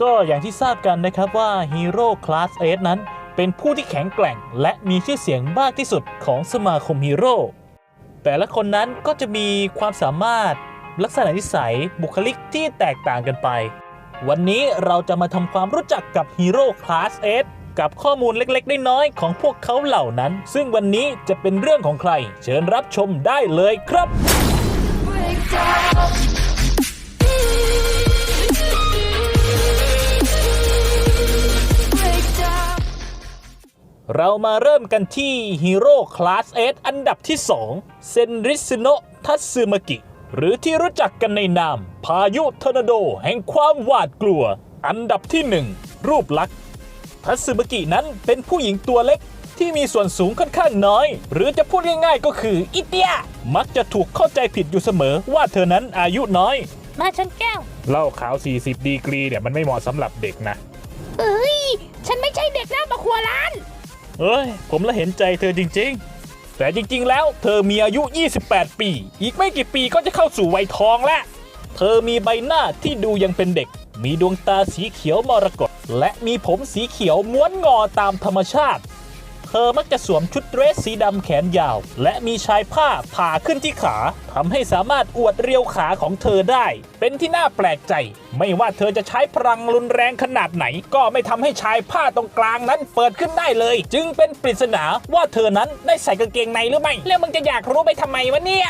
ก็อย่างที่ทราบกันนะครับว่าฮีโร่คลาส S นั้น เป็นผู้ที่แข็งแกร่ง และมีชื่อเสียงมากที่สุดของสมาคมฮีโร่แต่ละคนนั้นก็จะมีความสามารถลักษณะนิสัยบุคลิกที่แตกต่างกันไป วันนี้เราจะมาทำความรู้จักกับฮีโร่คลาส S กับข้อมูลเล็กๆ น้อยๆของพวกเขาเหล่านั้น ซึ่งวันนี้จะเป็นเรื่องของใคร เชิญรับชมได้เลยครับ เรามาเริ่มกันที่ฮีโร่คลาส S อันดับที่ 2 เซนริสโนะทัตสึมากิ หรือที่รู้จักกันในนาม พายุทอร์นาโดแห่งความหวาดกลัว อันดับที่ 1 รูปลักษณ์ทัตสึมากินั้นเป็นผู้หญิงตัวเล็กที่มีส่วนสูงค่อนข้างน้อย หรือจะพูดง่ายๆก็คืออิเตีย มักจะถูกเข้าใจผิดอยู่เสมอว่าเธอนั้นอายุน้อย มาชนแก้วเหล้าขาว 40 ดีกรีเนี่ยมันไม่เหมาะสำหรับเด็กนะ เอ้ย ผมละเห็นใจเธอจริง ๆ แต่จริงๆ แล้วเธอมีอายุ 28 ปี อีกไม่กี่ปีก็จะเข้าสู่วัยทองแล้ว เธอมีใบหน้าที่ดูยังเป็นเด็ก มีดวงตาสีเขียวมรกตและมีผมสีเขียวม้วนงอตามธรรมชาติ อมักจะสวมชุดเดรสสีดำแขนยาว และมีชายผ้าผ่าขึ้นที่ขาทำให้สามารถอวดเรียวขาของเธอได้ เป็นที่น่าแปลกใจ ไม่ว่าเธอจะใช้พลังรุนแรงขนาดไหน ก็ไม่ทำให้ชายผ้าตรงกลางนั้นเปิดขึ้นได้เลย จึงเป็นปริศนาว่าเธอนั้นได้ใส่กางเกงในหรือไม่แล้วมึงจะอยากรู้ไปทำไมวะเนี่ย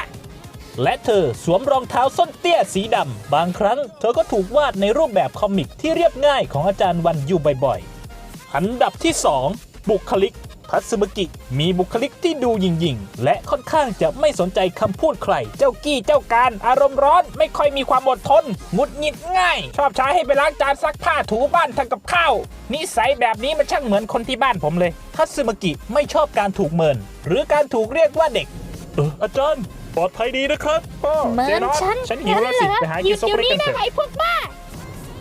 และเธอสวมรองเท้าส้นเตี้ยสีดำ บางครั้งเธอก็ถูกวาดในรูปแบบคอมิกที่เรียบง่ายของอาจารย์วันอยู่บ่อยๆ อันดับที่ 2 บุคลิก ทัตสึมกิมีบุคลิกที่ดูหยิ่งๆ และค่อนข้างจะไม่สนใจคำพูดใคร เจ้ากี้เจ้าการ อารมณ์ร้อน ไม่ค่อยมีความอดทนหงุดหงิดง่าย ชอบใช้ให้ไปล้างจานซักผ้าถูบ้านทำกับข้าว นิสัยแบบนี้มันช่างเหมือนคนที่บ้านผมเลยทัตสึมกิไม่ชอบการถูกเมิน หรือการถูกเรียกว่าเด็ก เอออาจารย์ปลอดภัยดีนะครับพ่อเหมือนฉันฉันหิวแล้วสิไปหาหกิยุนดซุปเดี๋ยวเล็กนี้กันนะเถอะไอ้พวกบ้า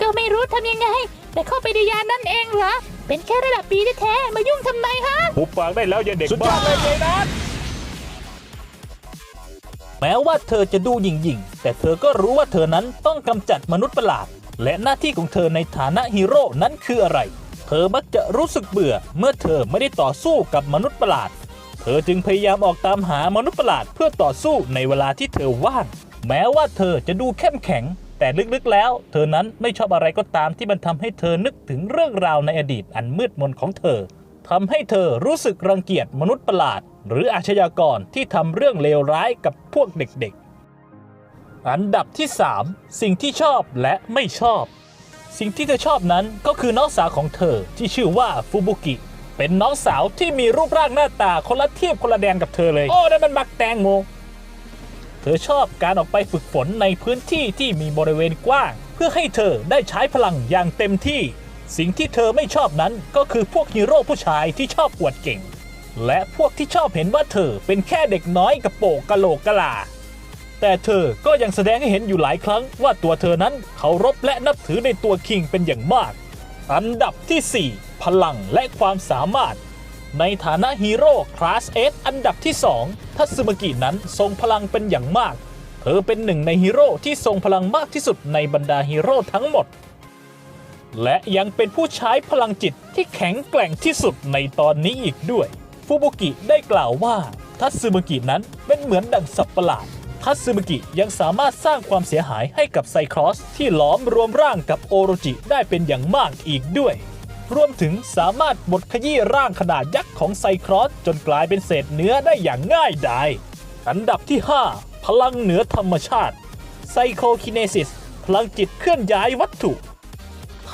ก็ไม่รู้ทำยังไง แต่เข้าไปในยานนั่นเองเหรอ เป็นแค่ระดับปีแท้ๆมายุ่งทำไมฮะ หุบปากได้แล้วอย่าเด็กสุดยอดเลยเจนัทแม้ว่าเธอจะดูหยิ่งๆ แต่เธอก็รู้ว่าเธอนั้นต้องกำจัดมนุษย์ประหลาด และหน้าที่ของเธอในฐานะฮีโร่นั้นคืออะไร เธอมักจะรู้สึกเบื่อเมื่อเธอไม่ได้ต่อสู้กับมนุษย์ประหลาด เธอจึงพยายามออกตามหามนุษย์ประหลาดเพื่อต่อสู้ในเวลาที่เธอว่าง แม้ว่าเธอจะดูเข้มแข็ง แต่ลึกๆแล้ว เธอนั้นไม่ชอบอะไรก็ตามที่มันทำให้เธอนึกถึงเรื่องราวในอดีตอันมืดมนของเธอ ทำให้เธอรู้สึกรังเกียจมนุษย์ประหลาด หรืออาชญากรที่ทำเรื่องเลวร้ายกับพวกเด็กๆ อันดับที่ 3 สิ่งที่ชอบและไม่ชอบ สิ่งที่เธอชอบนั้นก็คือน้องสาวของเธอที่ชื่อว่าฟูบุกิ เป็นน้องสาวที่มีรูปร่างหน้าตาคนละเทียบคนละแดนกับเธอเลย โอ้นั่นมันบักแตงโมเธอชอบการออกไปฝึกฝนในพื้นที่ที่มีบริเวณกว้าง เพื่อให้เธอได้ใช้พลังอย่างเต็มที่ สิ่งที่เธอไม่ชอบนั้นก็คือพวกฮีโร่ผู้ชายที่ชอบอวดเก่ง และพวกที่ชอบเห็นว่าเธอเป็นแค่เด็กน้อยกระโปงกะโหลกกะลา แต่เธอก็ยังแสดงให้เห็นอยู่หลายครั้งว่าตัวเธอนั้นเคารพและนับถือในตัวคิงเป็นอย่างมาก อันดับที่ 4 พลังและความสามารถ ในฐานะฮีโร่คลาส S อันดับที่ 2 ทัตสึมกินั้นทรงพลังเป็นอย่างมาก เธอเป็นหนึ่งในฮีโร่ที่ทรงพลังมากที่สุดในบรรดาฮีโร่ทั้งหมด และยังเป็นผู้ใช้พลังจิตที่แข็งแกร่งที่สุดในตอนนี้อีกด้วย ฟูบุกิได้กล่าวว่าทัตสึมากินั้นเป็นเหมือนดังสัตว์ประหลาด ทัตสึมากิยังสามารถสร้างความเสียหายให้กับไซคลอสที่หลอมรวมร่างกับโอโรจิได้เป็นอย่างมากอีกด้วย รวมถึงสามารถบดขยี้ร่างขนาดยักษ์ของไซคลอสจนกลายเป็นเศษเนื้อได้อย่างง่ายดาย อันดับที่ 5 พลังเหนือธรรมชาติไซโคคิเนซิสพลังจิตเคลื่อนย้ายวัตถุ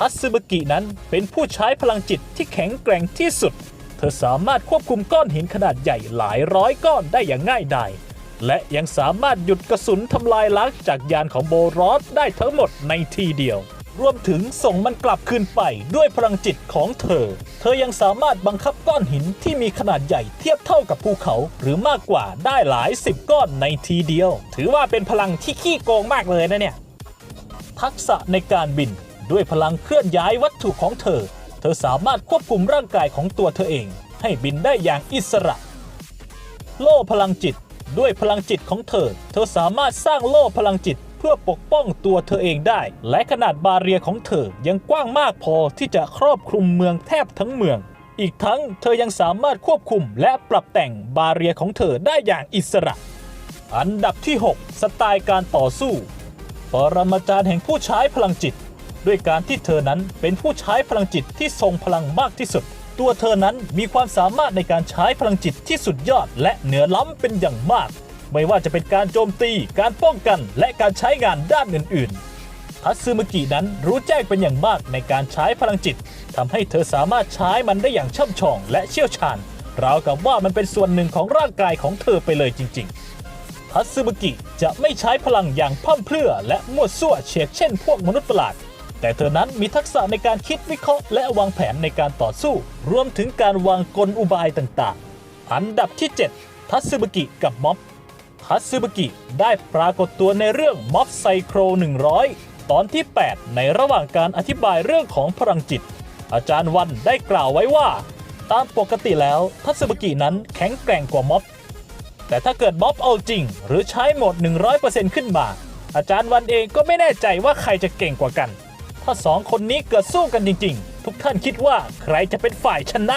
ทัตสึบกินั้นเป็นผู้ใช้พลังจิตที่แข็งแกร่งที่สุด เธอสามารถควบคุมก้อนหินขนาดใหญ่หลายร้อยก้อนได้อย่างง่ายดายและยังสามารถหยุดกระสุนทำลายล้างจากยานของโบรอสได้ทั้งหมดในทีเดียว รวมถึงส่งมันกลับคืนไปด้วยพลังจิตของเธอ เธอยังสามารถบังคับก้อนหินที่มีขนาดใหญ่เทียบเท่ากับภูเขา หรือมากกว่าได้หลายสิบก้อนในทีเดียว ถือว่าเป็นพลังที่ขี้โกงมากเลยนะเนี่ย ทักษะในการบิน ด้วยพลังเคลื่อนย้ายวัตถุของเธอ เธอสามารถควบคุมร่างกายของตัวเธอเอง ให้บินได้อย่างอิสระ โล่พลังจิต ด้วยพลังจิตของเธอ เธอสามารถสร้างโล่พลังจิตเพื่อปกป้องตัวเธอเองได้ และขนาดบาเรียของเธอยังกว้างมากพอที่จะครอบคลุมเมืองแทบทั้งเมือง อีกทั้งเธอยังสามารถควบคุมและปรับแต่งบาเรียของเธอได้อย่างอิสระ อันดับที่ 6 สไตล์การต่อสู้ ปรมาจารย์แห่งผู้ใช้พลังจิต ด้วยการที่เธอนั้นเป็นผู้ใช้พลังจิตที่ทรงพลังมากที่สุด ตัวเธอนั้นมีความสามารถในการใช้พลังจิตที่สุดยอด และเหนือล้ำเป็นอย่างมาก ไม่ว่าจะเป็นการโจมตี การป้องกัน และการใช้งานด้านอื่นๆทัตสึมุกินั้นรู้แจ้งเป็นอย่างมากในการใช้พลังจิตทำให้เธอสามารถใช้มันได้อย่างช่ำชอง และเชี่ยวชาญราวกับว่ามันเป็นส่วนหนึ่งของร่างกายของเธอไปเลยจริง ๆทัตสึมุกิจะไม่ใช้พลังอย่างพร่ำเพรื่อและมั่วซั่วเฉียกเช่นพวกมนุษย์ประหลาด แต่เธอนั้นมีทักษะในการคิดวิเคราะห์และวางแผนในการต่อสู้ รวมถึงการวางกลอุบายต่างๆ อันดับที่ 7 ทัตสึมุกิกับม็อบ ทัตสึมุกิได้ปรากฏตัวในเรื่องม็อบไซโคร 100 ตอนที่ 8 ในระหว่างการอธิบายเรื่องของพลังจิต อาจารย์วันได้กล่าวไว้ว่า ตามปกติแล้วทัตสึมุกินั้นแข็งแกร่งกว่าม็อบ แต่ถ้าเกิดม็อบเอาจริง หรือใช้โหมด 100%ขึ้นมา อาจารย์วันเองก็ไม่แน่ใจว่าใครจะเก่งกว่ากัน ถ้าสองคนนี้เกิดสู้กันจริง ๆ ทุกท่านคิดว่าใครจะเป็นฝ่ายชนะ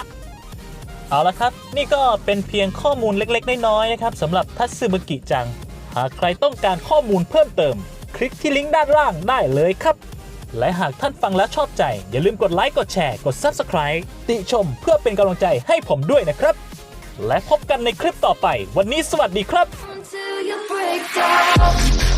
เอาละครับ นี่ก็เป็นเพียงข้อมูลเล็กๆ น้อยๆนะครับสำหรับทัตสึบกิจัง หากใครต้องการข้อมูลเพิ่มเติม คลิกที่ลิงก์ด้านล่างได้เลยครับ และหากท่านฟังแล้วชอบใจ อย่าลืมกดไลค์กดแชร์กด Subscribe ติชมเพื่อเป็นกำลังใจให้ผมด้วยนะครับ และพบกันในคลิปต่อไป วันนี้สวัสดีครับ Until you break down.